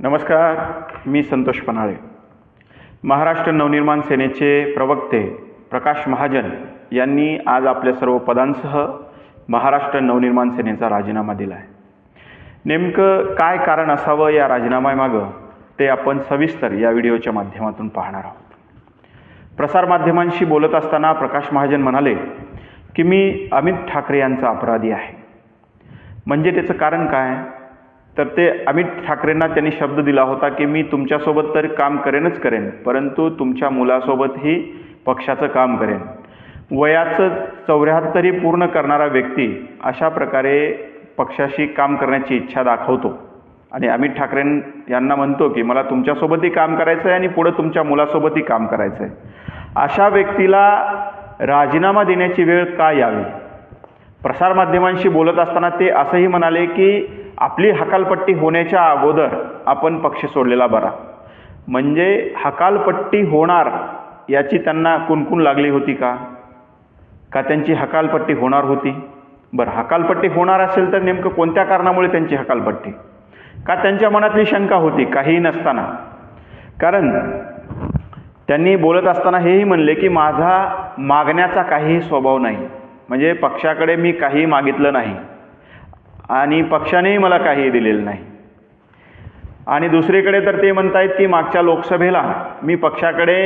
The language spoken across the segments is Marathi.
नमस्कार मी संतोष पन्हाळे. महाराष्ट्र नवनिर्माण सेनेचे प्रवक्ते प्रकाश महाजन यांनी आज आपल्या सर्व पदांसह महाराष्ट्र नवनिर्माण सेनेचा राजीनामा दिला आहे नेमकं काय कारण असावं या राजीनाम्यामागं ते आपण सविस्तर या व्हिडिओच्या माध्यमातून पाहणार आहोत. प्रसारमाध्यमांशी बोलत असताना प्रकाश महाजन म्हणाले की मी अमित ठाकरे यांचा अपराधी आहे. म्हणजे त्याचं कारण काय? तर ते अमित ठाकरेंना त्यांनी शब्द दिला होता की मी तुमच्यासोबत तर काम करेनच करेन परंतु तुमच्या मुलासोबतही पक्षाचं काम करेन. वयाचं चौऱ्याहत्तरी पूर्ण करणारा व्यक्ती अशा प्रकारे पक्षाशी काम करण्याची इच्छा दाखवतो. आणि अमित ठाकरे यांना म्हणतो की मला तुमच्यासोबतही काम करायचं आहे आणि पुढं तुमच्या मुलासोबतही काम करायचं आहे अशा व्यक्तीला राजीनामा देण्याची वेळ का यावी? प्रसारमाध्यमांशी बोलत असताना ते असंही म्हणाले की आपली हकालपट्टी होण्याच्या अगोदर आपण पक्ष सोडलेला बरा. म्हणजे हकालपट्टी होणार याची त्यांना कुणकुण लागली होती का? का त्यांची हकालपट्टी होणार होती? बरं हकालपट्टी होणार असेल तर नेमकं कोणत्या कारणामुळे त्यांची हकालपट्टी? का त्यांच्या मनातली शंका होती? काहीही नसताना. कारण त्यांनी बोलत असताना हेही म्हणले की माझा मागण्याचा काहीही स्वभाव नाही. म्हणजे पक्षाकडे मी काही मागितलं नाही. आणि पक्षानेही मला काही दिलेलं नाही. आणि दुसरीकडे तर ते म्हणतायत की मागच्या लोकसभेला मी पक्षाकडे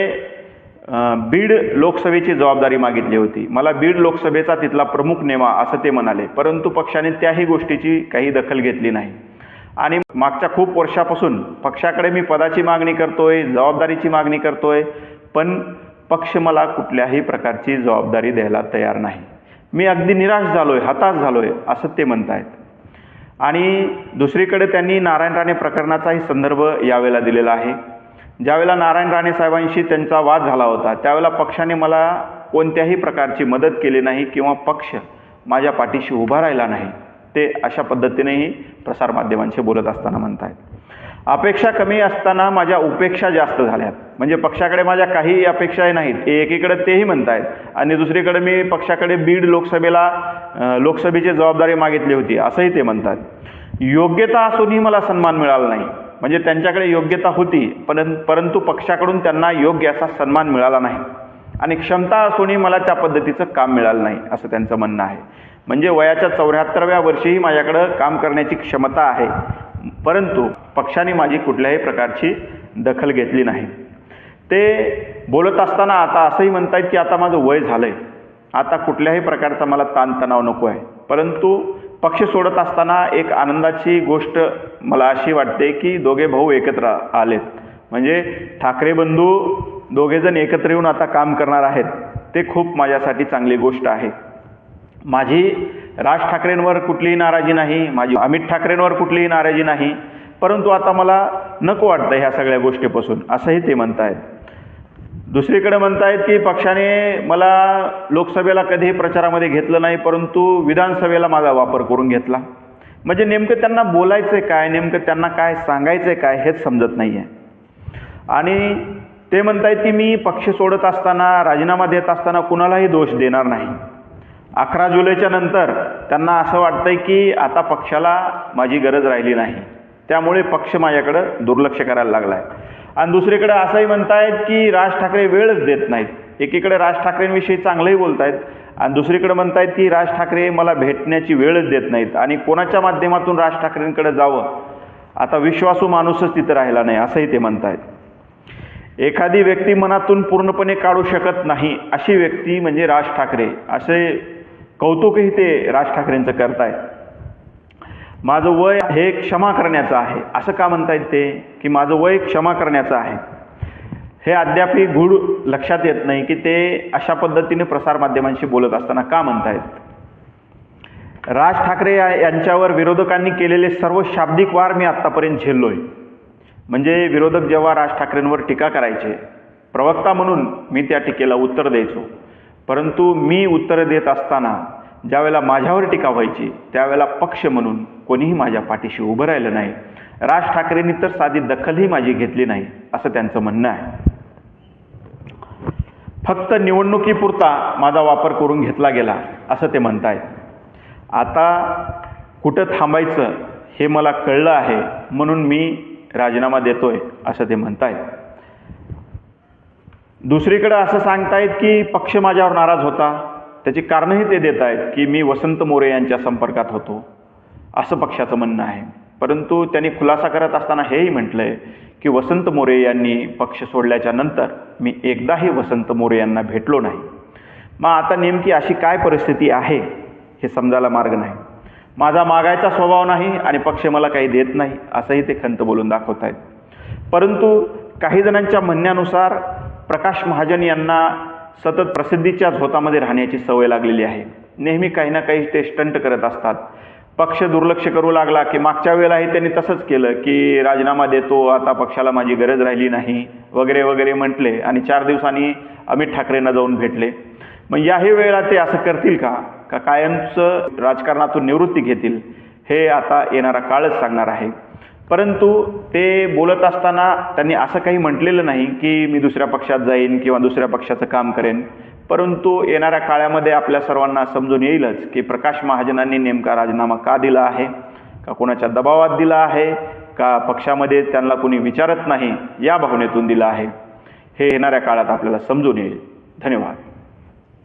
बीड लोकसभेची जबाबदारी मागितली होती. मला बीड लोकसभेचा तिथला प्रमुख नेमा असं ते म्हणाले. परंतु पक्षाने त्याही गोष्टीची काही दखल घेतली नाही. आणि मागच्या खूप वर्षापासून पक्षाकडे मी पदाची मागणी करतोय जबाबदारीची मागणी करतोय पण पक्ष मला कुठल्याही प्रकारची जबाबदारी द्यायला तयार नाही. मी अगदी निराश झालो आहे हताश झालो आहे असं ते म्हणत आहेत आणि दुसरीकडे त्यांनी नारायण राणे प्रकरणाचाही संदर्भ यावेळेला दिलेला आहे. ज्यावेळेला नारायण राणे साहेबांशी त्यांचा वाद झाला होता त्यावेळेला पक्षाने मला कोणत्याही प्रकारची मदत केली नाही किंवा पक्ष माझ्या पाठीशी उभा राहिला नाही ते अशा पद्धतीनेही प्रसारमाध्यमांशी बोलत असताना म्हणत आहेत अपेक्षा कमी असताना माझ्या उपेक्षा जास्त झाल्यात. म्हणजे पक्षाकडे माझ्या काही अपेक्षाही नाहीत. एकीकडे तेही म्हणतायत आणि दुसरीकडे मी पक्षाकडे बीड लोकसभेला लोकसभेची जबाबदारी मागितली होती असंही ते म्हणतात. योग्यता असूनही मला सन्मान मिळाला नाही. म्हणजे त्यांच्याकडे योग्यता होती परं परंतु पक्षाकडून त्यांना योग्य असा सन्मान मिळाला नाही. आणि क्षमता असूनही मला त्या पद्धतीचं काम मिळालं नाही असं त्यांचं म्हणणं आहे. म्हणजे वयाच्या चौऱ्याहत्तरव्या वर्षीही माझ्याकडं काम करण्याची क्षमता आहे. परंतु पक्षाने माझी कुठल्याही प्रकारची दखल घेतली नाही. ते बोलत असताना आता असंही म्हणतायत की आता माझं वय झालं आहे आता कुठल्याही प्रकारचा मला ताणतणाव नको आहे. परंतु पक्ष सोडत असताना एक आनंदाची गोष्ट मला अशी वाटते की दोघे भाऊ एकत्र आलेत. म्हणजे ठाकरे बंधू दोघेजण एकत्र येऊन आता काम करणार आहेत. ते खूप माझ्यासाठी चांगली गोष्ट आहे. माझी राज ठाकरेंवर कुठलीही नाराजी नाही. माझी अमित ठाकरेंवर कुठलीही नाराजी नाही. परंतु आता मला नको वाटतं ह्या सगळ्या गोष्टीपासून. असंही ते म्हणतायत. दुसरीकडे म्हणतायत की पक्षाने मला लोकसभेला कधीही प्रचारामध्ये घेतलं नाही परंतु विधानसभेला माझा वापर करून घेतला. म्हणजे नेमकं त्यांना बोलायचं आहे काय नेमकं त्यांना काय सांगायचं आहे काय हेच समजत नाही आहे आणि ते म्हणतायत की मी पक्ष सोडत असताना राजीनामा देत असताना कुणालाही दोष देणार नाही. अकरा जुलैच्या नंतर त्यांना असं वाटतंय की आता पक्षाला माझी गरज राहिली नाही. त्यामुळे पक्ष माझ्याकडं दुर्लक्ष करायला लागला आहे आणि दुसरीकडे असंही म्हणतायत की राज ठाकरे वेळच देत नाहीत. एकीकडे राज ठाकरेंविषयी चांगलंही बोलतायत आणि दुसरीकडे म्हणतायत की राज ठाकरे मला भेटण्याची वेळच देत नाहीत आणि कोणाच्या माध्यमातून राज ठाकरेंकडे जावं? आता विश्वासू माणूसच तिथं राहिला नाही असंही ते म्हणतायत. एखादी व्यक्ती मनातून पूर्णपणे काढू शकत नाही अशी व्यक्ती म्हणजे राज ठाकरे. असे कौतुकही ते राज ठाकरेंचं करतायत. माझं वय हे क्षमा करण्याचं आहे. असं का म्हणतायत ते? की माझं वय क्षमा करण्याचं आहे. हे अद्यापही गूढ लक्षात येत नाही की ते अशा पद्धतीने प्रसारमाध्यमांशी बोलत असताना का म्हणतायत राज ठाकरे या- यांच्यावर विरोधकांनी केलेले सर्व शाब्दिक वार मी आत्तापर्यंत झेललोय. म्हणजे विरोधक जेव्हा राज ठाकरेंवर टीका करायचे प्रवक्ता म्हणून मी त्या टीकेला उत्तर द्यायचो. परंतु मी उत्तरं देत असताना ज्यावेळेला माझ्यावर टीका व्हायची त्यावेळेला पक्ष म्हणून कोणीही माझ्या पाठीशी उभं राहिलं नाही. राज ठाकरेंनी तर साधी दखलही माझी घेतली नाही असं त्यांचं म्हणणं आहे. फक्त निवडणुकीपुरता माझा वापर करून घेतला गेला असं ते म्हणतायत. आता कुठं थांबायचं हे मला कळलं आहे म्हणून मी राजीनामा देतोय असं ते म्हणतायत. दुसरीकडं असं सांगतायत की पक्ष माझ्यावर नाराज होता. त्याची कारणंही ते देत आहेत की मी वसंत मोरे यांच्या संपर्कात होतो. असं पक्षाचं म्हणणं आहे. परंतु त्यांनी खुलासा करत असताना हेही म्हटलं आहे की वसंत मोरे यांनी पक्ष सोडल्याच्या नंतर मी एकदाही वसंत मोरे यांना भेटलो नाही. मग आता नेमकी अशी काय परिस्थिती आहे हे समजायला मार्ग नाही. माझा मागायचा स्वभाव नाही आणि पक्ष मला काही देत नाही असंही ते खंत बोलून दाखवत आहेत परंतु काही जणांच्या म्हणण्यानुसार प्रकाश महाजन यांना सतत प्रसिद्धीच्या झोतामध्ये राहण्याची सवय लागलेली आहे. नेहमी काही ना काही ते स्टंट करत असतात. पक्ष दुर्लक्ष करू लागला की मागच्या वेळेलाही त्यांनी तसंच केलं की राजीनामा देतो आता पक्षाला माझी गरज राहिली नाही वगैरे वगैरे म्हटले आणि चार दिवसांनी अमित ठाकरेंना जाऊन भेटले. मग याही वेळेला ते असं करतील का? का कायमचं राजकारणातून निवृत्ती घेतील? हे आता येणारा काळच सांगणार आहे. परंतु ते बोलत असताना त्यांनी असं काही म्हटलेलं नाही की मी दुसऱ्या पक्षात जाईन किंवा दुसऱ्या पक्षाचं काम करेन. परंतु येणाऱ्या काळामध्ये आपल्या सर्वांना समजून येईलच की प्रकाश महाजनांनी नेमका राजीनामा का दिला आहे? का कोणाच्या दबावात दिला आहे? का पक्षामध्ये त्यांना कोणी विचारत नाही? या भावनेतून दिला आहे. हे येणाऱ्या काळात आपल्याला समजून येईल. धन्यवाद.